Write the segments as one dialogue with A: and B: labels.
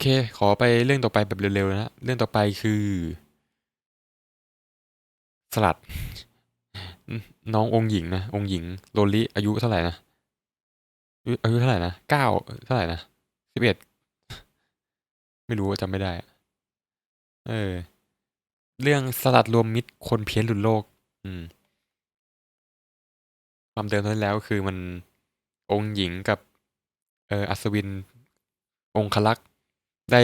A: เค ขอไปเรื่องต่อไปแบบเร็วๆนะ เรื่องต่อไปคือ สลัด น้ององค์หญิงนะ องค์หญิงโลลิอายุเท่าไหร่นะ อายุเท่าไหร่นะเก้าเท่าไหร่นะสิบเอ็ดไม่รู้จำไม่ได้ เออ เรื่องสลัดรวมมิตรคนเพี้ยนหลุดโลก อืม ความเดิมนั้นแล้วคือมันองค์หญิงกับ เอออัศวิน องคลักษ์ ได้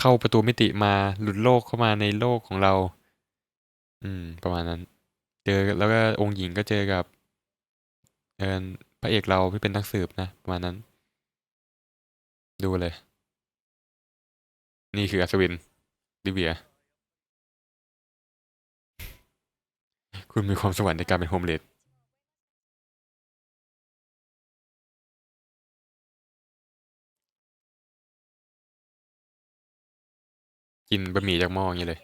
A: เข้าประตูมิติมาหลุดโลกเข้ามาในโลกของเรา อืม ประมาณนั้น เจอแล้วก็องค์หญิงก็เจอกับเออพระเอกเราที่เป็นนักสืบนะ ประมาณนั้น ดูเลย นี่คืออัศวินลิเวีย คุณมีความสวรรค์ในการเป็นโฮมเลด กินบะหมี่จากหม้ออย่างนี้เลย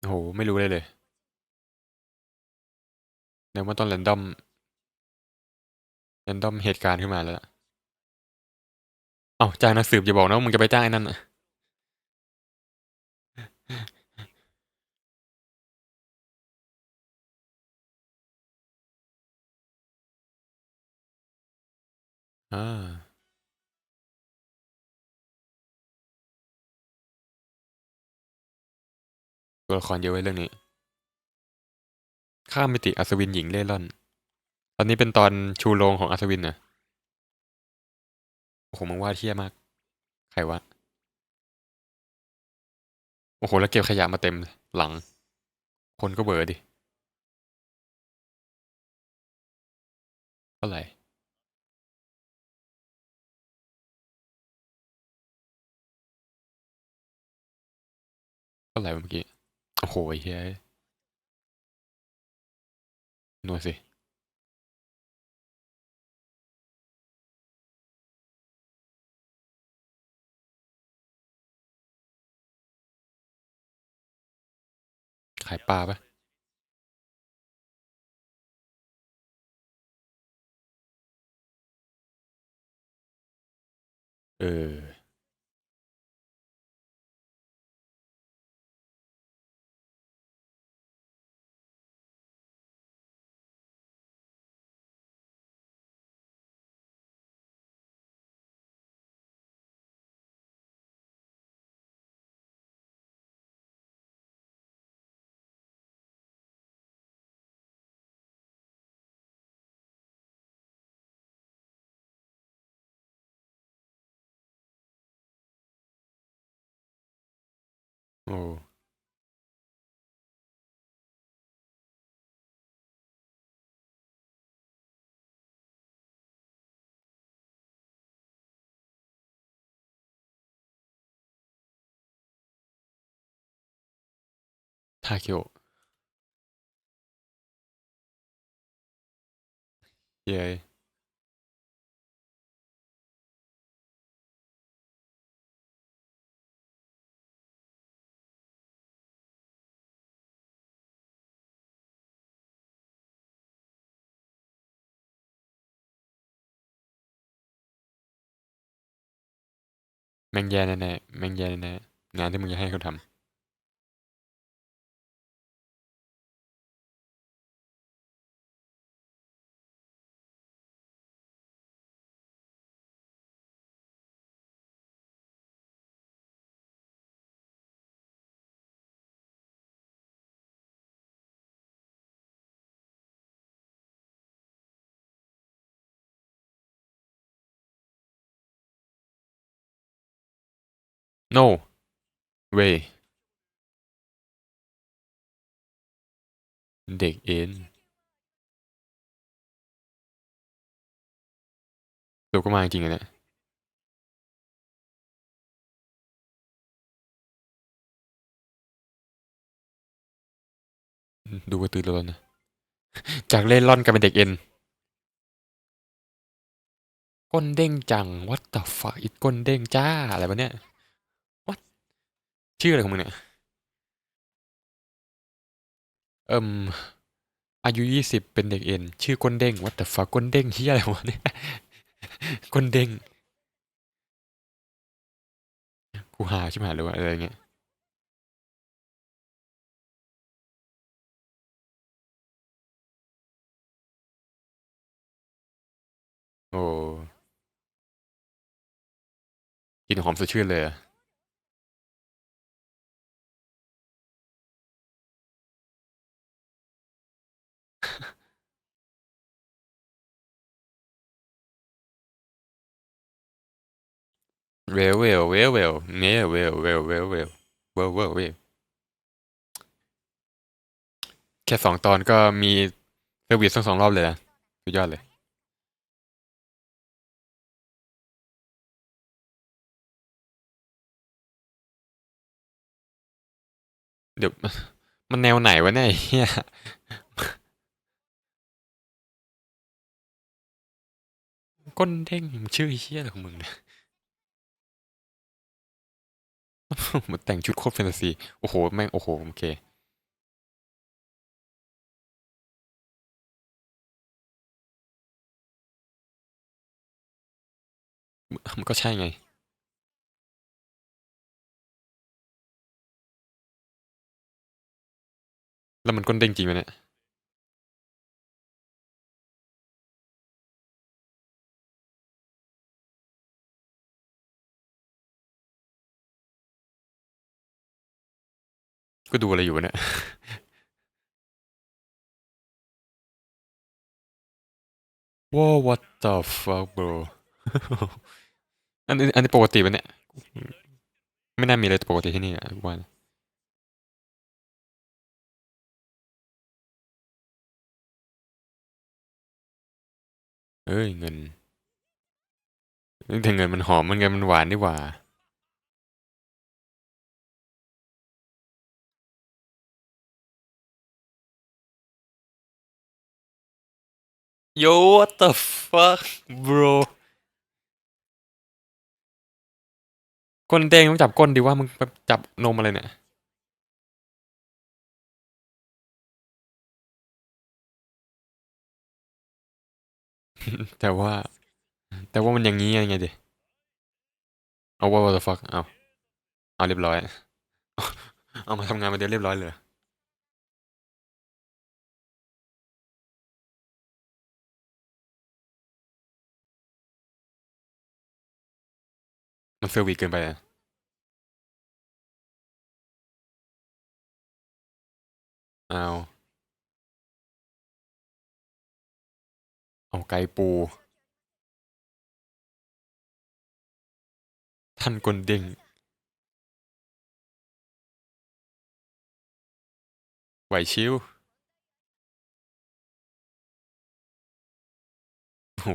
A: โอ้โห ไม่รู้เลยเลย เดี๋ยวมันต้องแรนดอมแรนดอมเหตุการณ์ขึ้นมาแล้วเอ้าจ้างนักสืบอย่าบอกนะว่ามึงจะไปจ้างไอ้นั่นอะอ่าตัวละครเยอะไว้เรื่องนี้ ข้ามมิติอัศวินหญิงเล่ร่อน ตอนนี้เป็นตอนชูโรงของอัศวินนะโอ้โหมึงวาดเที่ยมาก ใครวะ โอ้โห แล้วเก็บขยะมาเต็มหลัง คนก็เบื่อดิเท่าไหร่เท่าไหร่เมื่อกี้ โอ้โหเฮ้ย หน่วยสิขายปลาปะเออ โอ้ทา แม่งแย่แน่ๆแม่งแย่แน่ๆงานที่มึงจะให้เขาทำ no way เด็กเอ็นตัวก็มาจริงๆอะเนี่ยดูกระตือรือร้นนะ จากเล่นร่อนกลายเป็นเด็กเอ็น ก้นเด้งจัง what the fuck อีกก้นเด้งจ้า อะไรวะเนี่ย ชื่ออะไรของมึงเนี่ย เอิมอายุยี่สิบเป็นเด็กเอ็น ชื่อก้นเด้ง what the fuck ก้นเด้งเฮียอะไรวะเนี่ยก้นเด้งกูหาใช่ไหมหรือว่าอะไรเงี้ยโอ้กินหอมสดชื่นเลยอะ เวลเวลเวลเวลเนี่ยเวลเวลเวลเวลเวลเวลเวลแค่สองตอนก็มีเซอร์วิสทั้งสองรอบเลยนะสุดยอดเลย เดี๋ยวมันแนวไหนวะเนี่ยเฮียก้นเด้งชื่อเฮียอะไรของมึงเนี่ย มันแต่งชุดโคตรแฟนตาซี โอ้โห แม่ง โอ้โห โอเคมันก็ใช่ไง แล้วมันก้นเด้งจริงไหมเนี่ย ก็ดูอะไรอยู่วะเนี่ย ว้าว what the fuck bro อันนี้อันนี้ปกติปะเนี่ย ไม่น่ามีอะไรปกติที่นี่อะกูว่านเอ้ยเงินนี่แต่เงินมันหอมมันเงินมันหวานนี่หว่า Yo what the fuck bro ก้นเด้งต้องจับก้นดีว่ามึงไปจับนมอะไรเนี่ย แต่ว่า แต่ว่ามันอย่างนี้ยังไงดิเอาว่า what the fuck เอาเอาเรียบร้อย เอามาทำงานมาเดียวเรียบร้อยเลย มันเซอร์วิสเกินไปอะเอาเอาไกปู ท่านกลเด้งไหวชิว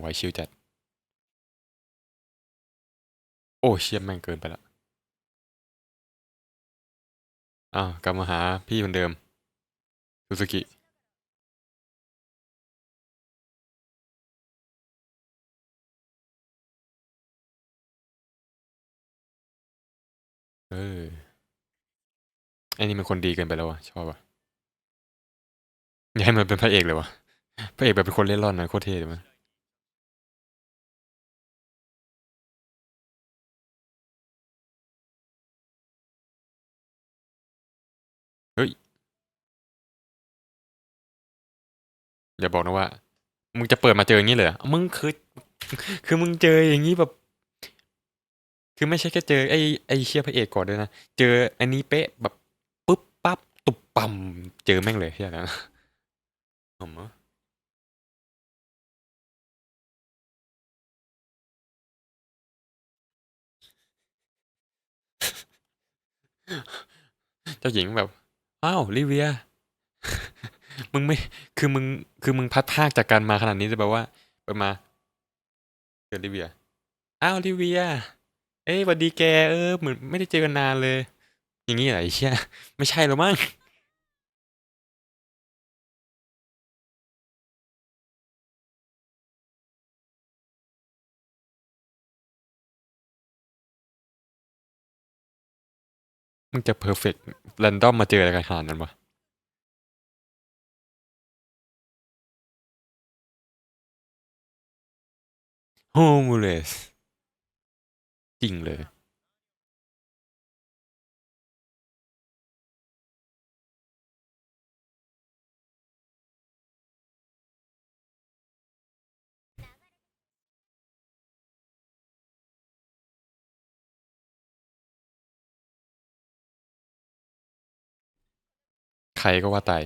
A: ไหวชิวจัด โอ้เชี่ยแม่งเกินไปละอ้าวกลับมาหาพี่เหมือนเดิมซูซูกิเออไอ้นี่มันคนดีเกินไปแล้ววะชอบวะอยากให้มันเป็นพระเอกเลยวะพระเอกแบบเป็นคนเล่นร่อนนะโคตรเท่เลยมั้ย อย่าบอกนะว่า มึงจะเปิดมาเจออย่างนี้เลยมึงคือ คือมึงเจออย่างนี้แบบ คือไม่ใช่แค่เจอไอ้ไอ้เชียพระเอกก่อนด้วยนะ เจออันนี้เป๊ะแบบปุ๊บปั๊บตุบปั่มเจอแม่งเลยเฮียนะผมอะเจ้าหญิงแบบ อ้าวลิเวีย มึงไม่ คือมึง คือมึงพัดภาคจากการมาขนาดนี้จะแปลว่า ไปมา เกิลิเวีย อ้าวลิเวีย เอ้ยวันดีแก เออ เหมือนไม่ได้เจอกันนานเลย อย่างนี้เหรอไอเชี่ย ไม่ใช่หรอมั้งมึงจะเพอร์เฟกต์แรนดอมมาเจออะไรกันขนาดนั้นวะ โฮมเลสจริงเลย ใครก็ว่าตาย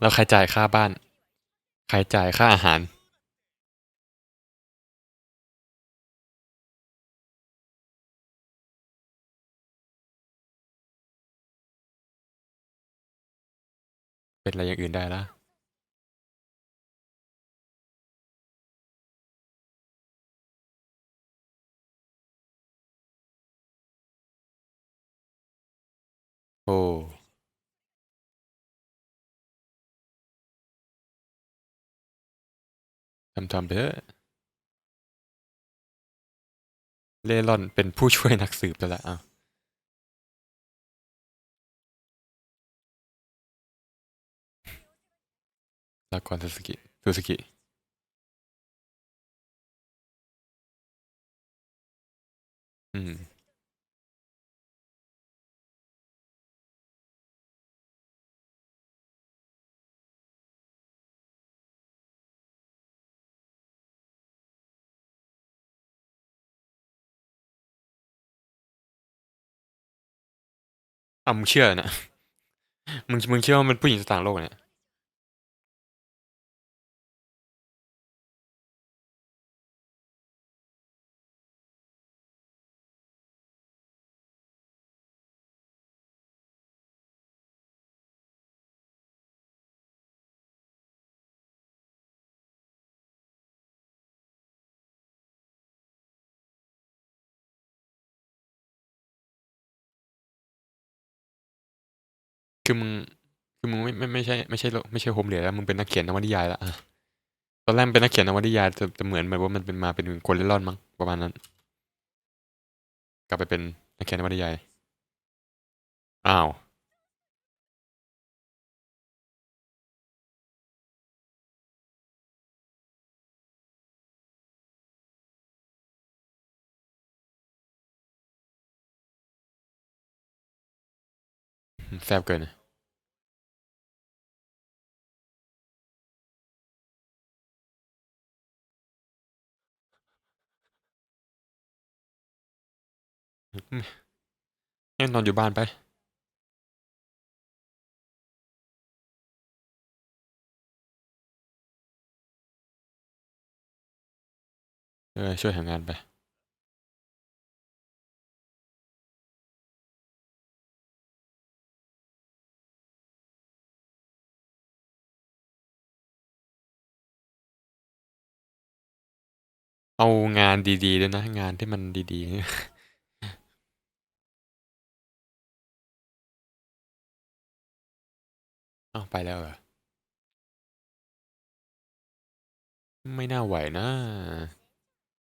A: แล้วใครจ่ายค่าบ้าน ใครจ่ายค่าอาหาร เป็นอะไรอย่างอื่นได้ละโอ้ ทำทำไปเถอะเล่ร่อนเป็นผู้ช่วยนักสืบแล้วอะลากรซูสกิซูสกิอืม อะมึงเชื่อนะมึงมึงเชื่อว่ามันผู้หญิงสต่างโลกเนี่ย คือมึงคือมึงไม่ไม่ไม่ใช่ไม่ใช่ไม่ใช่โฮมเหลียแล้วมึงเป็นนักเขียนนวนิยายละอะตอนแรกเป็นนักเขียนนวนิยายจะจะเหมือนแบบว่ามันเป็นมาเป็นคนเล่ร่อนมั้งประมาณนั้น กลับไปเป็นนักเขียนนวนิยายอ้าว แซบเกินให้นอนอยู่บ้านไป เออช่วยหางานไป เอางานดีๆด้วยนะ งานที่มันดีๆอ้าวไปแล้วเหรอ ไม่น่าไหวนะ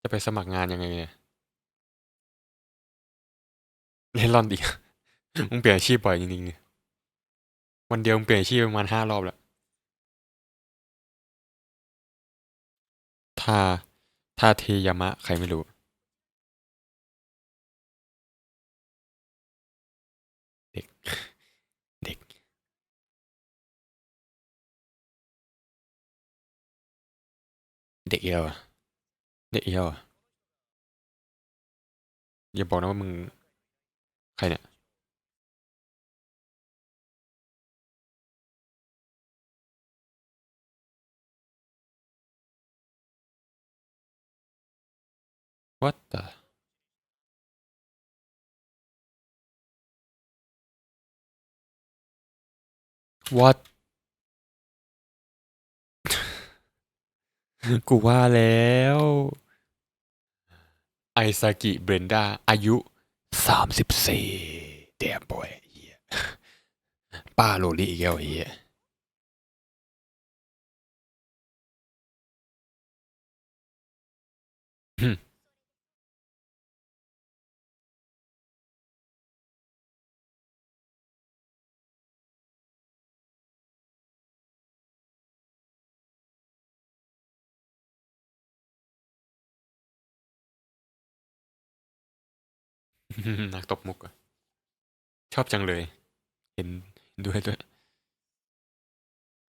A: จะไปสมัครงานยังไงเนี่ยเล่นร่อนดิมึงเปลี่ยนอาชีพบ่อยจริงๆเนี่ยวันเดียวมึงเปลี่ยนอาชีพประมาณห้ารอบแล้วทา ทาเทยามะ ใครไม่รู้ เด็ก เด็ก เด็กเอวอะเด็กเอวอะอย่าบอกนะว่ามึง ใครเนี่ย what the what กูว่าแล้ว ไอซากิเบรนดา อายุสามสิบสี่เดียบอยป้าโรลี่อีกแล้วไอ้เหี้ย นักตบมุกอะชอบจังเลย เห็นด้วยด้วย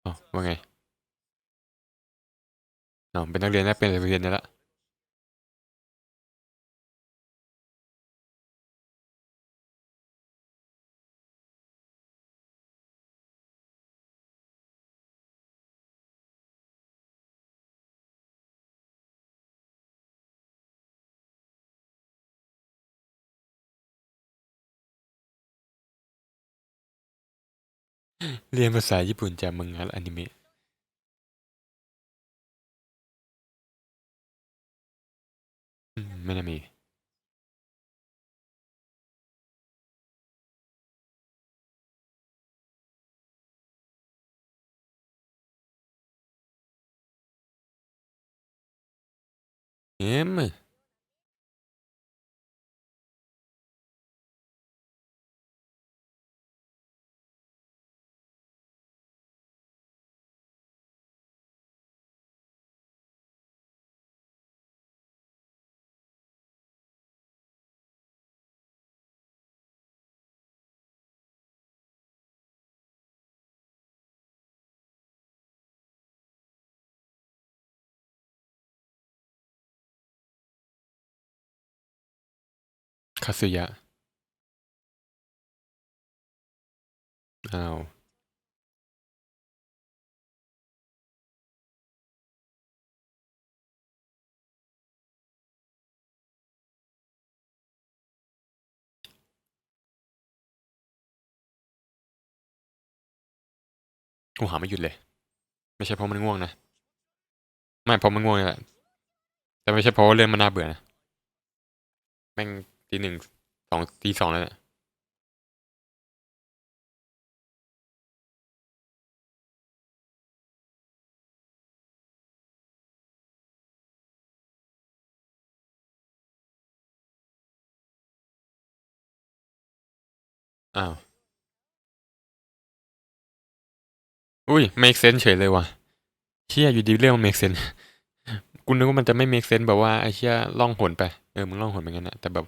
A: อ๋อว่าไงอ๋อเป็นนักเรียนนะเป็นนักเรียนนี่ละ เรียนภาษาญี่ปุ่นจากมังงะและอนิเมะอืมไม่น่ามีเคาสึยะ อ้าว กูหาไม่หยุดเลย ไม่ใช่เพราะมันง่วงนะ ไม่เพราะมันง่วงนี่แหละ แต่ไม่ใช่เพราะว่าเรื่องมันน่าเบื่อนะ แม่ง ตีหนึ่งสองตีสองแล้วเนี่ยอ้าว อุ้ย make sense เฉยเลยว่ะเชี่ยอยู่ดีเรื่องมัน make sense กูนึกว่ามันจะไม่ make sense แบบว่าไอ้เชี่ยล่องหนไป เออ มึงล่องหนเหมือนกันนะแต่แบบ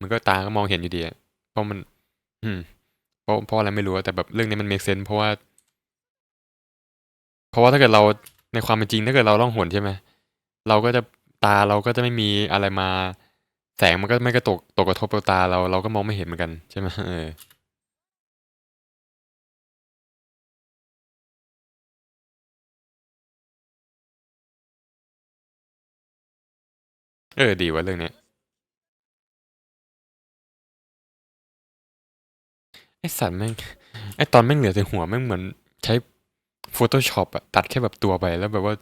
A: มันก็ตาก็มองเห็นอยู่ดีเพราะมัน อืมเพราะเพราะอะไรไม่รู้แต่แบบเรื่องนี้มัน make sense เพราะว่า เพราะว่าถ้าเกิดเราในความเป็นจริงถ้าเกิดเราล่องหนใช่ไหมเราก็จะตาเราก็จะไม่มีอะไรมา แสงมันก็ไม่กระตกตกกระทบกับตาเราเราก็มองไม่เห็นเหมือนกันใช่ไหมเออเออดีว่ะเรื่องเนี้ย ไอสัตว์แม่งไอตอนแม่งเหลือแต่หัวแม่งเหมือนใช้ Photoshop อะตัดแค่แบบตัวไปแล้วแบบว่า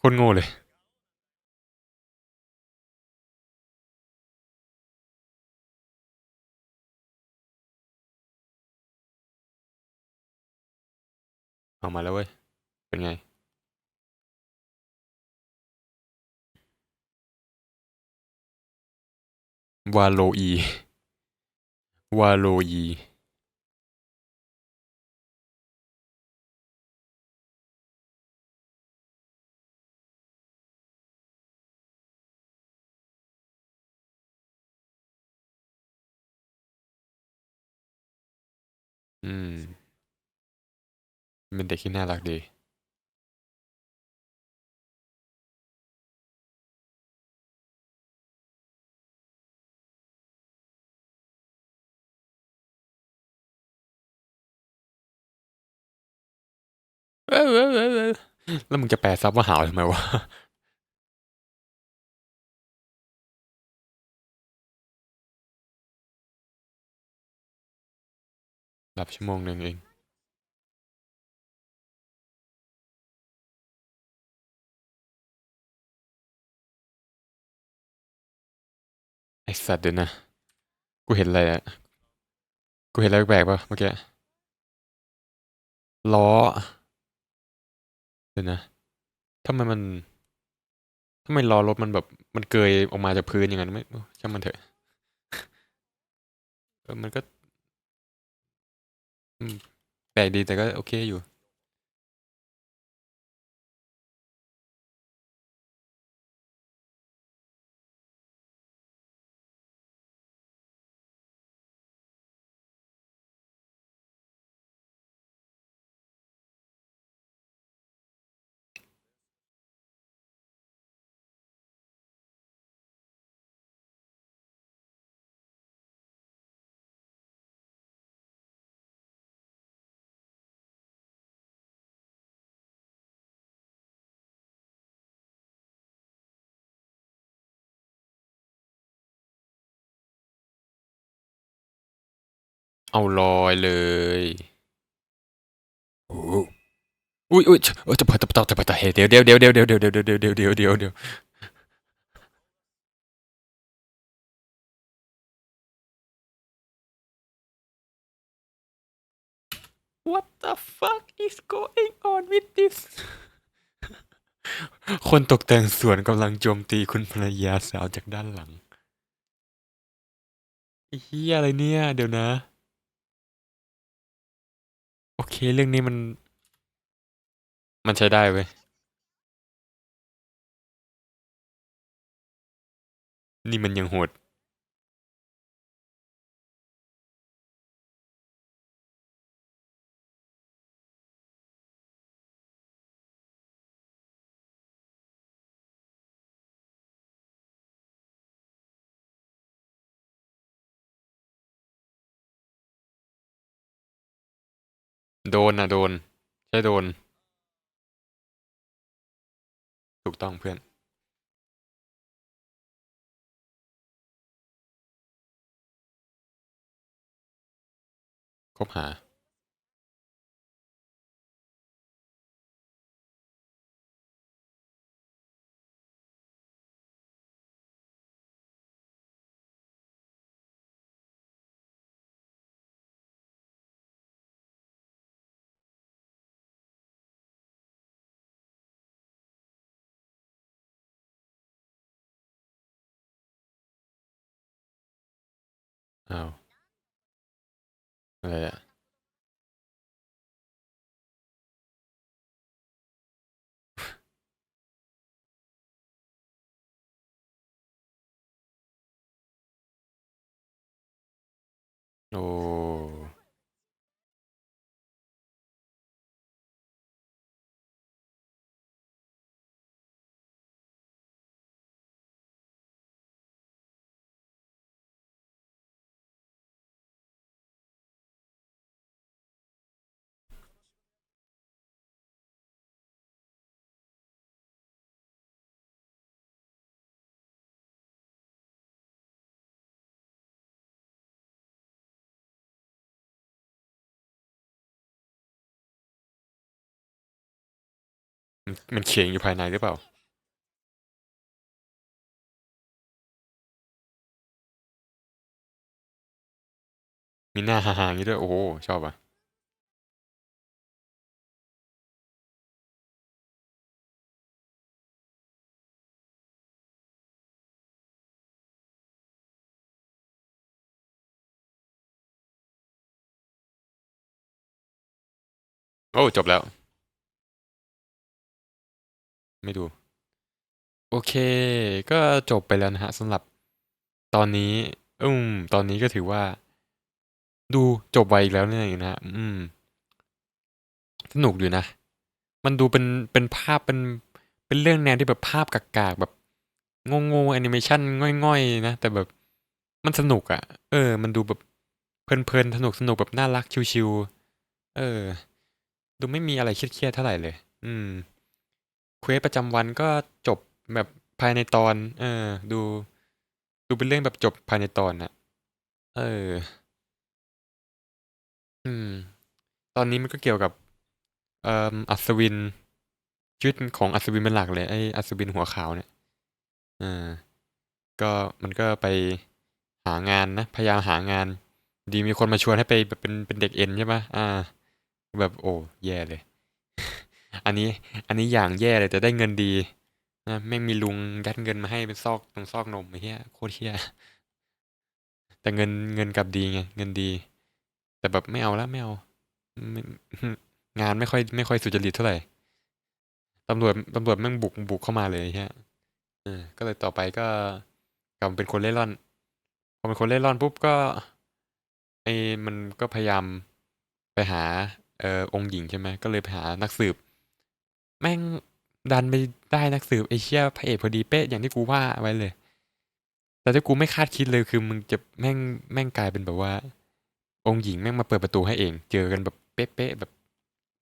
A: คตรโง่เลย เอามาแล้วเว้ย เป็นไง วาโลอี วาโลอี อืม เป็นเด็กที่น่ารักดี แล้วมึงจะแปลซับว่าหาวทำไมวะหลับชั่วโมงหนึ่งเองไอสัตว์เดี๋ยวนะ กูเห็นอะไรอะกูเห็นอะไรแปลกๆป่ะเมื่อกี้ ล้อ เดี๋ยวนะทำไมมันทำไมล้อรถมันแบบ มันเกยออกมาจากพื้นอย่างนั้นไม่ช่างมันเถอะเออมันก็แปลกดีแต่ก็โอเคอยู่ เอาลอยเลยโอ้อุ้ยอุ้ยเออจะเปิดจะเปิดจะเปิดเฮ้ยเดี๋ยวเดี๋ยวเดี๋ยวเดี๋ยวเดี๋ยวเดี๋ยวเดี๋ยวเดี๋ยวเดี๋ยวเดี๋ยวเดี๋ยวเดี๋ยว What the fuck is going on with this คนตกแต่งสวนกำลังโจมตีคุณภรรยาสาวจากด้านหลังไอ้เฮียอะไรเนี่ย เดี๋ยวนะ โอเค เรื่องนี้มัน มันใช้ได้เว้ย นี่มันยังโหด โดนนะโดน ใช่โดน ถูกต้องเพื่อนคบหา Oh. oh. Yeah. มันมันเขียงอยู่ภายในหรือเปล่า มีหน้าห่างๆอย่างนี้ด้วย โอ้โห ชอบอะ โอ้ จบแล้ว ไม่ดู โอเค ก็จบไปแล้วนะฮะสำหรับตอนนี้ อืม ตอนนี้ก็ถือว่า ดูจบไวอีกแล้วเนี่ยนะฮะอืม สนุกอยู่นะ มันดูเป็นเป็นภาพเป็นเป็นเรื่องแนวที่แบบภาพกากๆแบบงงๆแอนิเมชันง่อยๆนะ แต่แบบมันสนุกอะ่ะ เออ มันดูแบบเพลินๆสนุกสนุกแบบน่ารักชิวๆเออ ดูไม่มีอะไรเครียดๆเท่าไหร่เลย อืม เควสประจำวันก็จบแบบภายในตอน เออ ดู ดูเป็นเรื่องแบบจบภายในตอนน่ะ เออ อืม ตอนนี้มันก็เกี่ยวกับ เอ่ออัศวิน ชีวิตของอัศวินเป็นหลักเลยไอ้อัศวินหัวขาวเนี่ยเออก็มันก็ไปหางานนะ พยายามหางาน ดีมีคนมาชวนให้ไปแบบเป็นเป็นเด็กเอ็นใช่ปะอ่า แบบโอ้แย่เลย อันนี้อันนี้อย่างแย่เลยแต่ได้เงินดีนะแม่งมีลุงยัดเงินมาให้เป็นซอกตรงซอกนมไอ้เหี้ยโคตรเหี้ยแต่เงินเงินกลับดีไงเงินดี แต่แบบไม่เอาแล้วไม่เอางานไม่ค่อยไม่ค่อยสุจริตเท่าไหร่ตำรวจตำรวจแม่งบุกบุกเข้ามาเลยเหี้ยเออก็เลยต่อไปก็กลับเป็นคนเล่ร่อนพอเป็นคนเล่ร่อนปุ๊บก็ไอ้มันก็พยายามไปหาเออองค์หญิงใช่ไหมก็เลยไปหานักสืบ แม่งดันไปได้นักสืบไอ้เชียพระเอกพอดีเป๊ะอย่างที่กูว่าไว้เลย แต่ที่กูไม่คาดคิดเลยคือมึงจะแม่งแม่งกลายเป็นแบบว่า องค์หญิงแม่งมาเปิดประตูให้เอง เจอกันแบบเป๊ะๆแบบ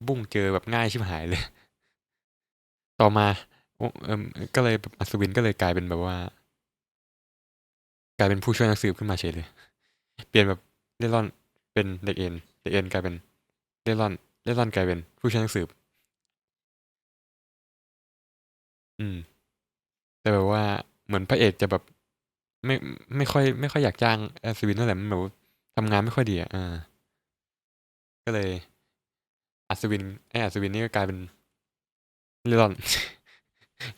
A: บุ้งเจอแบบง่ายชิบหายเลย ต่อมาโอ้เอก็เลยแบบอัศวินก็เลยกลายเป็นแบบว่า กลายเป็นผู้ช่วยนักสืบขึ้นมาเฉยเลย เปลี่ยนแบบเล่ร่อนเป็นเด็กเอ็นเด็กเอ็นกลายเป็นเล่ร่อนเล่ร่อนกลายเป็นผู้ช่วยนักสืบ อืม แต่แบบว่าเหมือนพระเอกจะแบบ ไม่ไม่ค่อย ไม่ค่อยอยากจ้างแอัศวินเท่าไหร่มันแบบทำงานไม่ค่อยดีอะอ่า ก็เลยอัศวินไออัศวินนี่ก็กลายเป็นเล่ร่อน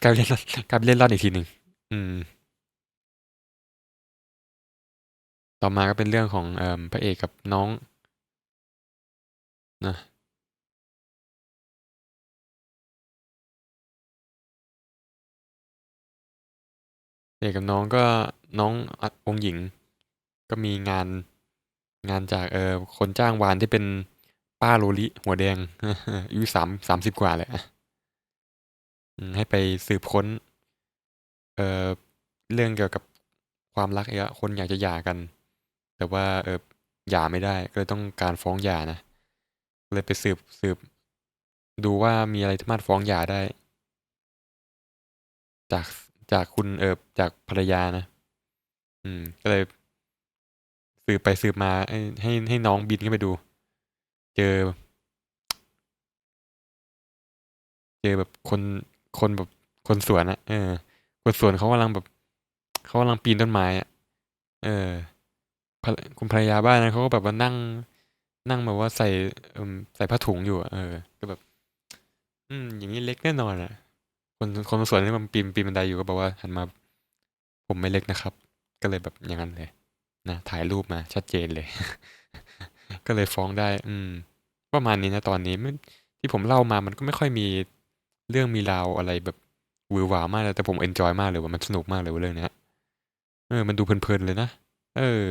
A: กลายเป็นเล่ร่อนกลายเป็นเล่ร่อนอีกทีหนึ่งอืม ต่อมาก็เป็นเรื่องของเอ่อพระเอกกับน้องนะ เอกกับน้องก็น้ององหญิง ก็มีงานงานจากเออคนจ้างวานที่เป็นป้าโลลิหัวแดงอายุสามสามสิบกว่าแหละอืมให้ไปสืบค้น เออเรื่องเกี่ยวกับความรักเอะคนอยากจะหย่ากัน แต่ว่าเออหย่าไม่ได้ ก็เลยต้องการฟ้องหย่านะเลยไปสืบสืบ ดูว่ามีอะไรที่สามารถฟ้องหย่าได้ จาก จากคุณเออจากภรรยานะ อืม ก็เลยสืบไปสืบมาให้ให้ให้น้องบินขึ้นไปดู เจอ เจอแบบคนคนแบบคนสวนอะเออ คนสวนเขากำลังแบบเขากำลังปีนต้นไม้อะเออคุณภรรยาบ้านนั้นเขาก็แบบว่านั่ง นั่งแบบว่าใส่ใส่ผ้าถุงอยู่อะเออ ก็แบบ อืม อย่างนี้เล็กแน่นอนอะ คนคนสวนที่มันปีนปีนบันไดอยู่ก็บอกว่าหันมา ผมไม่เล็กนะครับ ก็เลยแบบอย่างนั้นเลยนะถ่ายรูปมาชัดเจนเลย ก็เลยฟ้องได้ อืมประมาณนี้นะตอนนี้ไม่ที่ผมเล่ามามันก็ไม่ค่อยมีเรื่องมีราวอะไรแบบหวือหวามากเลยแต่ผมเอนจอยมากเลยว่ามันสนุกมากเลยว่าเรื่องนี้เออ มันดูเพลินๆเลยนะเออ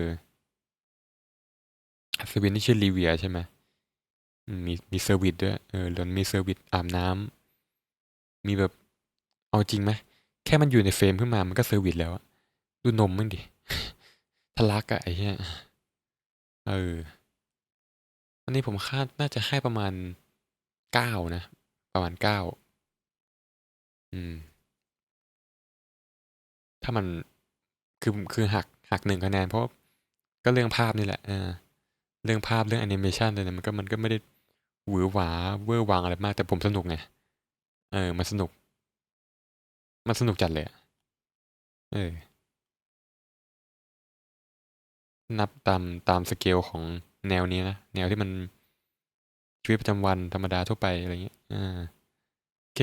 A: อัศวินนี่ชื่อลีเวียใช่ไหมมมีมีเซอร์วิสด้วยเออแล้วมีเซอร์วิสอาบน้ำมีแบบ เอาจริงไหมแค่มันอยู่ในเฟรมขึ้นมามันก็เซอร์วิสแล้วอะดูนมมึงดิทะลักอะไอ้เหี้ยเอออันนี้ผมคาดน่าจะให้ประมาณเก้านะ ประมาณเก้าอืม ถ้ามันคือคือหักหักหนึ่งคะแนนเพราะก็เรื่องภาพนี่แหละเออเรื่องภาพเรื่องแอนิเมชันเลยนะมันก็มันก็ไม่ได้หวือหวาเวอร์วังอะไรมาก แต่ผมสนุกไงเออ มันสนุก มันสนุกจัดเลยอะเออ นับตามตามสเกลของแนวนี้นะ แนวที่มันชีวิตประจำวันธรรมดาทั่วไปอะไรเงี้ย อ่า โอเค